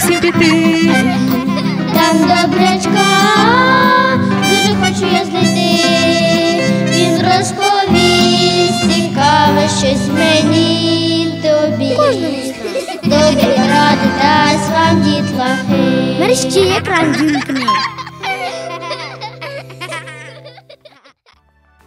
всім піти. Там добрячка, дуже хочу я знайти. Він розповість цікаве щось мені тобі. Добрі ради дасть вам дітлахи. Мерщі екран вімкни.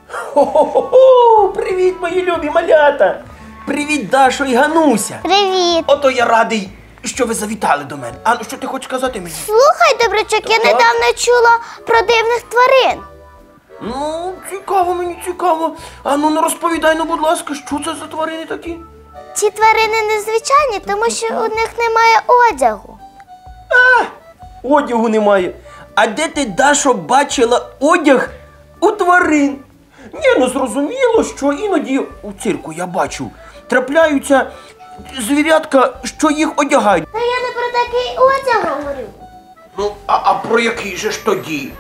Хо-хо-хо! Привіт, мої любі малята! Привіт, Дашо і Гануся! Привіт. Ото я радий, що ви завітали до мене. А ну що ти хочеш сказати мені? Слухай, добрячок, я недавно чула про дивних тварин. Ну, цікаво, мені цікаво. А ну не розповідай, ну, будь ласка, що це за тварини такі? Ці тварини незвичайні, тому що у них немає одягу. А, Одягу немає. А де ти, Дашо, бачила одяг у тварин? Ні, ну зрозуміло, що іноді у цирку я бачу. Трапляються звірятка, що їх одягають. Та я не про такий одяг говорю. Ну, а, а про який же ж тоді?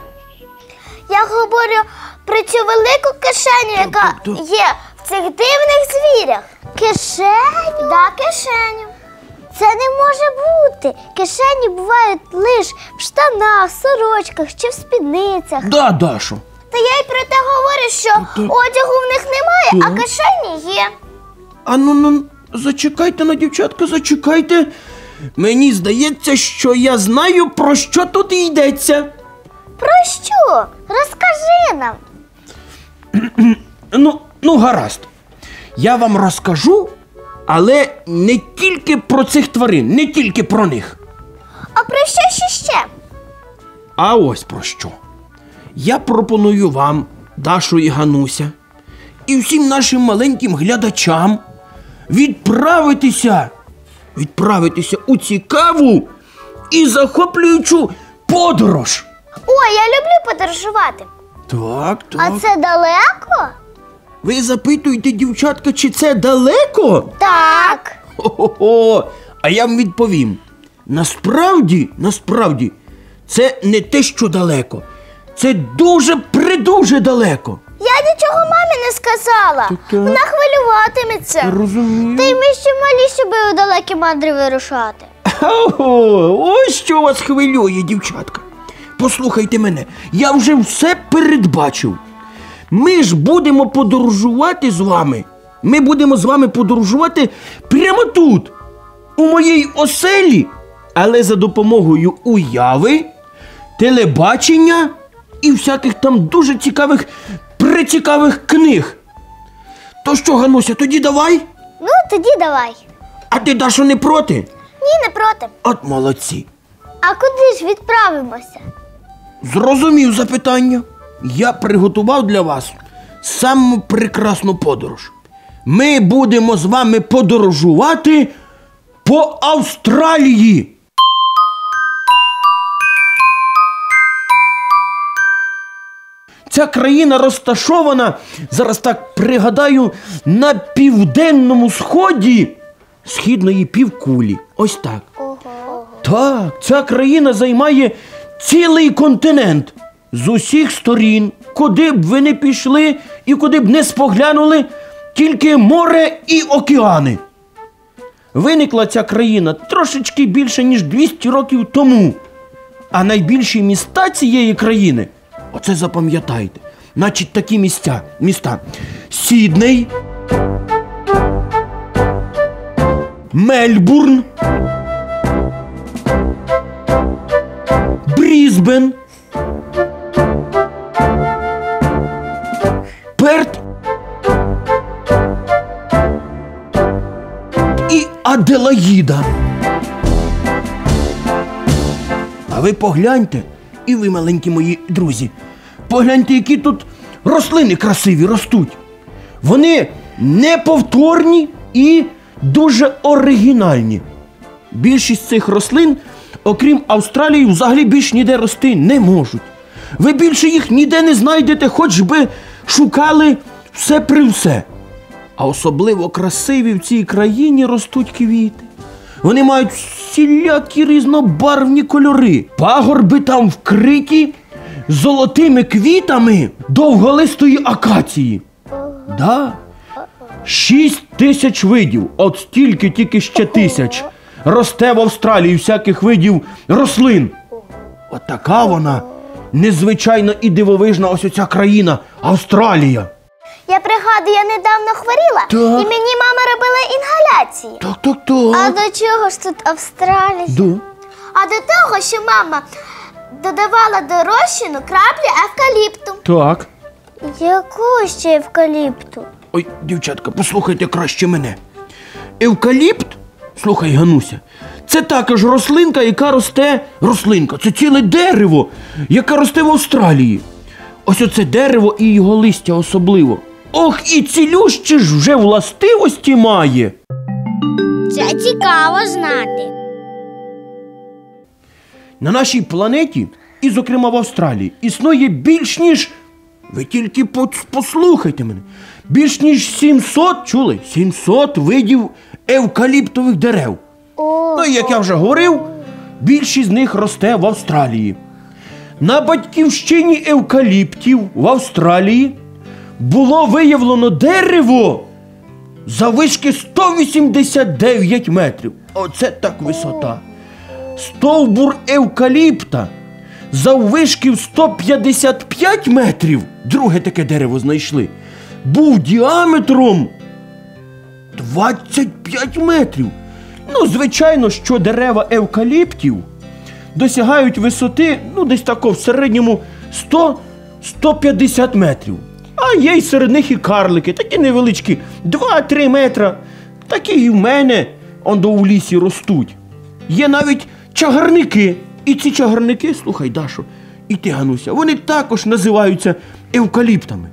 Я говорю про цю велику кишеню, яка є в цих дивних звірях. Кишеню? Да, кишеню. Це не може бути. Кишені бувають лише в штанах, сорочках чи в спідницях. Да, Дашо. Та я й про те говорю, що одягу в них немає, а кишені є. А ну ну зачекайте на дівчатка, зачекайте. Мені здається, що я знаю, про що тут йдеться. Про що? Розкажи нам. Ну, ну, гаразд. Я вам розкажу, але не тільки про цих тварин, не тільки про них. А про що ще ще? А ось про що. Я пропоную вам, Дашу і Гануся, і всім нашим маленьким глядачам відправитися, відправитися у цікаву і захоплюючу подорож. Ой, я люблю подорожувати. Так, так. А це далеко? Ви запитуєте, дівчатка, чи це далеко? Так. Хо-хо-хо. А я вам відповім. Насправді, насправді, це не те, що далеко. Це дуже придуже далеко. Я нічого мамі не сказала. Так-так. Вона хвилюватиметься. Розумію. Та й ми ще малі, щоб у далекі мандри вирушати. Ого, ось що вас хвилює, дівчатка. Послухайте мене, я вже все передбачив. Ми ж будемо подорожувати з вами. Ми будемо з вами подорожувати прямо тут, у моїй оселі, але за допомогою уяви, телебачення і всяких там дуже цікавих, прицікавих книг. То що, Гануся, тоді давай? Ну, тоді давай. А ти Дашо не проти? Ні, не проти. От молодці. А куди ж відправимося? Зрозумів запитання. Я приготував для вас саму прекрасну подорож. Ми будемо з вами подорожувати по Австралії. Ця країна розташована, зараз так пригадаю, на південному сході східної півкулі. Ось так. Так, ця країна займає цілий континент з усіх сторін, куди б ви не пішли і куди б не споглянули, тільки море і океани. Виникла ця країна трошечки більше, ніж 200 років тому. А найбільші міста цієї країни, оце запам'ятайте, значить такі місця, міста. Сідней, Мельбурн, Брізбен, Перт. І Аделаїда. А ви погляньте, і ви, маленькі мої друзі, погляньте, які тут рослини красиві ростуть. Вони неповторні і дуже оригінальні. Більшість цих рослин, окрім Австралії, взагалі більш ніде рости не можуть. Ви більше їх ніде не знайдете, хоч би шукали все при все. А особливо красиві в цій країні ростуть квіти. Вони мають всілякі різнобарвні кольори. Пагорби там вкриті золотими квітами довголистої акації. Да. Шість тисяч видів, от стільки тільки ще тисяч. росте в Австралії всяких видів рослин. От така вона незвичайна і дивовижна ось оця країна Австралія. Я пригадую, я недавно хворіла, Так. і мені мама робила інгаляції. Так, так, А до чого ж тут Австралія? Да. А до того, що мама додавала до розчину краплі евкаліпту. Так. Якого ще евкаліпту? Ой, дівчатка, послухайте краще мене. Евкаліпт, слухай, Гануся, це також рослинка, яка росте. Рослинка, це ціле дерево, яке росте в Австралії. Ось оце дерево і його листя особливо. Ох, і цілющі ж вже властивості має. Це цікаво знати. На нашій планеті, і, зокрема в Австралії, існує більш ніж. Ви тільки послухайте мене. Більш ніж 700, чули? 700 видів евкаліптових дерев. О, Ну, і як я вже говорив, більшість з них росте в Австралії. На батьківщині евкаліптів в Австралії було виявлено дерево завишки 189 метрів. Оце так висота. Стовбур евкаліпта заввишки в 155 метрів. Друге таке дерево знайшли. Був діаметром 25 метрів. Ну, звичайно, що дерева евкаліптів досягають висоти, ну, десь тако в середньому 100-150 метрів. А є й серед них і карлики, такі невеличкі, 2-3 метра. Такі і в мене ондо в лісі ростуть. Є навіть чагарники. І ці чагарники, слухай, Дашо, і ти, Гануся, вони також називаються евкаліптами.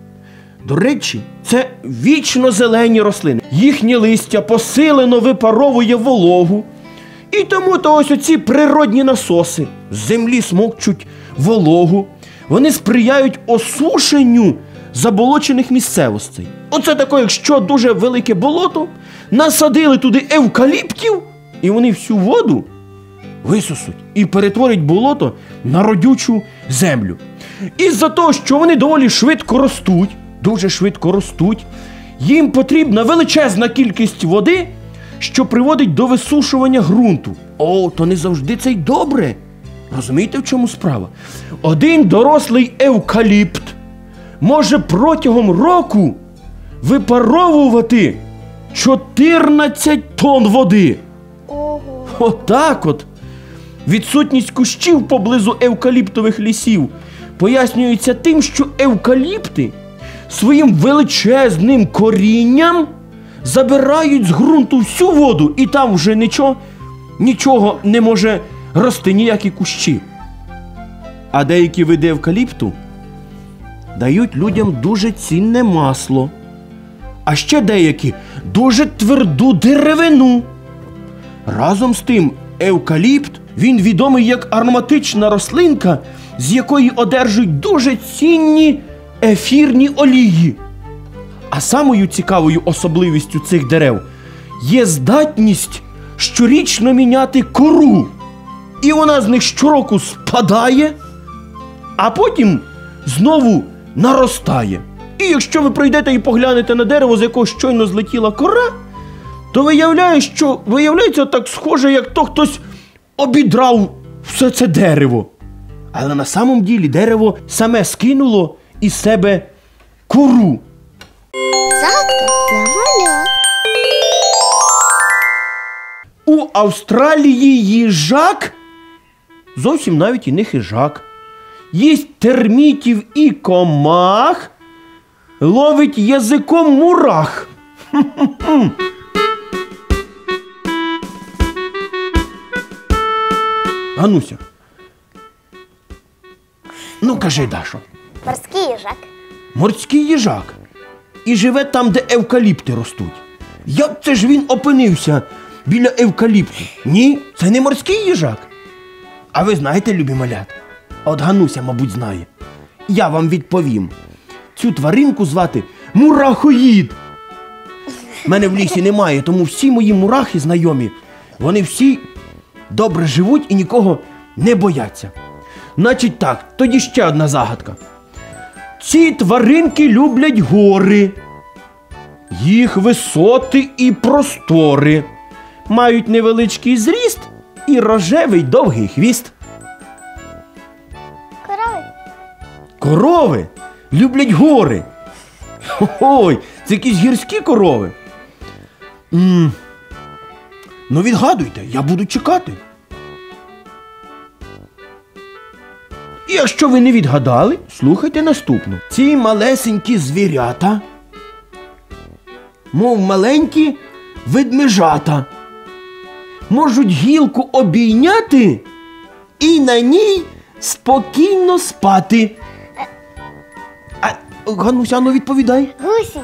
До речі, це вічно зелені рослини. Їхнє листя посилено випаровує вологу. І тому то ось оці природні насоси з землі смокчуть вологу. Вони сприяють осушенню заболочених місцевостей. Оце таке, якщо дуже велике болото, насадили туди евкаліптів, і вони всю воду висосуть і перетворять болото на родючу землю. Із-за того, що вони доволі швидко ростуть, дуже швидко ростуть, їм потрібна величезна кількість води, що приводить до висушування ґрунту. О, то не завжди це й добре. Розумієте, в чому справа? Один дорослий евкаліпт може протягом року випаровувати 14 тонн води. ого. Отак от. Відсутність кущів поблизу евкаліптових лісів пояснюється тим, що евкаліпти своїм величезним корінням забирають з ґрунту всю воду, і там вже нічого, нічого не може рости, ніякі кущі. А деякі види евкаліпту дають людям дуже цінне масло, а ще деякі дуже тверду деревину. Разом з тим, евкаліпт він відомий як ароматична рослинка, з якої одержують дуже цінні ефірні олії. А самою цікавою особливістю цих дерев є здатність щорічно міняти кору. І вона з них щороку спадає, а потім знову наростає. І якщо ви пройдете і поглянете на дерево, з якого щойно злетіла кора, то виявляє, що виявляється так схоже, як то хтось обідрав все це дерево. Але на самом ділі дерево саме скинуло із себе кору. Загадка для малят. У Австралії їжак зовсім навіть і не хижак. Їсть термітів і комах, ловить язиком мурах. Хм-хм-хм. Гануся. Ну, кажи, Дашо, Морський їжак. морський їжак і живе там, де евкаліпти ростуть. Як це ж він опинився біля евкаліпту? Ні, це не морський їжак. А ви знаєте, любі малят? От Гануся, мабуть, знає. Я вам відповім. Цю тваринку звати мурахоїд. Мене в лісі немає, тому всі мої мурахи знайомі. Вони всі добре живуть і нікого не бояться. Значить так, тоді ще одна загадка. Ці тваринки люблять гори, їх висоти і простори. мають невеличкий зріст і рожевий довгий хвіст. Корови. Корови люблять гори. Ой, це якісь гірські корови. м Ну, відгадуйте, я буду чекати. І якщо ви не відгадали, слухайте наступну. Ці малесенькі звірята, мов маленькі ведмежата, можуть гілку обійняти і на ній спокійно спати. А, Гануся, ну відповідай. Гусінь.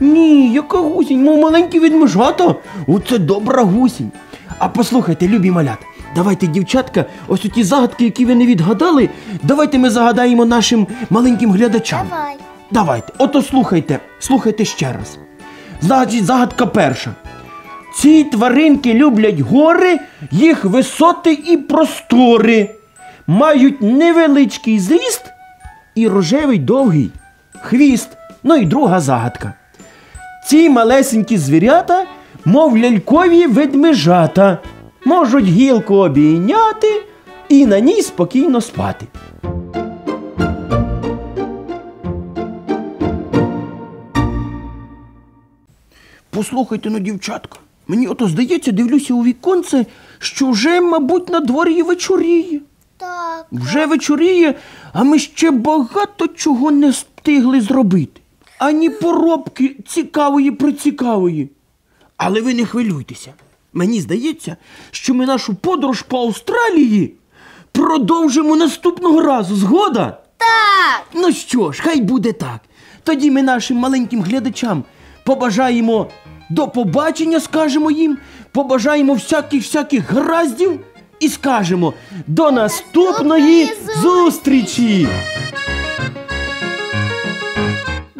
Ні, яка гусінь, мов маленькі ведмежата. Оце добра гусінь. А послухайте, любі малят, давайте, дівчатка, ось ті загадки, які ви не відгадали, давайте ми загадаємо нашим маленьким глядачам. Давай. Давайте, ото слухайте, слухайте ще раз. Значить, загадка перша. Ці тваринки люблять гори, їх висоти і простори, мають невеличкий зріст і рожевий довгий хвіст. Ну і друга загадка. Ці малесенькі звірята, мов лялькові ведмежата, можуть гілку обійняти і на ній спокійно спати. Послухайте ну, дівчатка, мені ото здається, дивлюся у віконце, що вже, мабуть, на дворі вечоріє. Так. Вже вечоріє, а ми ще багато чого не встигли зробити. Ані поробки цікавої прицікавої. Але ви не хвилюйтеся. Мені здається, що ми нашу подорож по Австралії продовжимо наступного разу. Згода? Так. Ну що ж, хай буде так. Тоді ми нашим маленьким глядачам побажаємо до побачення, скажемо їм, побажаємо всяких всяких гараздів і скажемо до наступної Наступної зустрічі!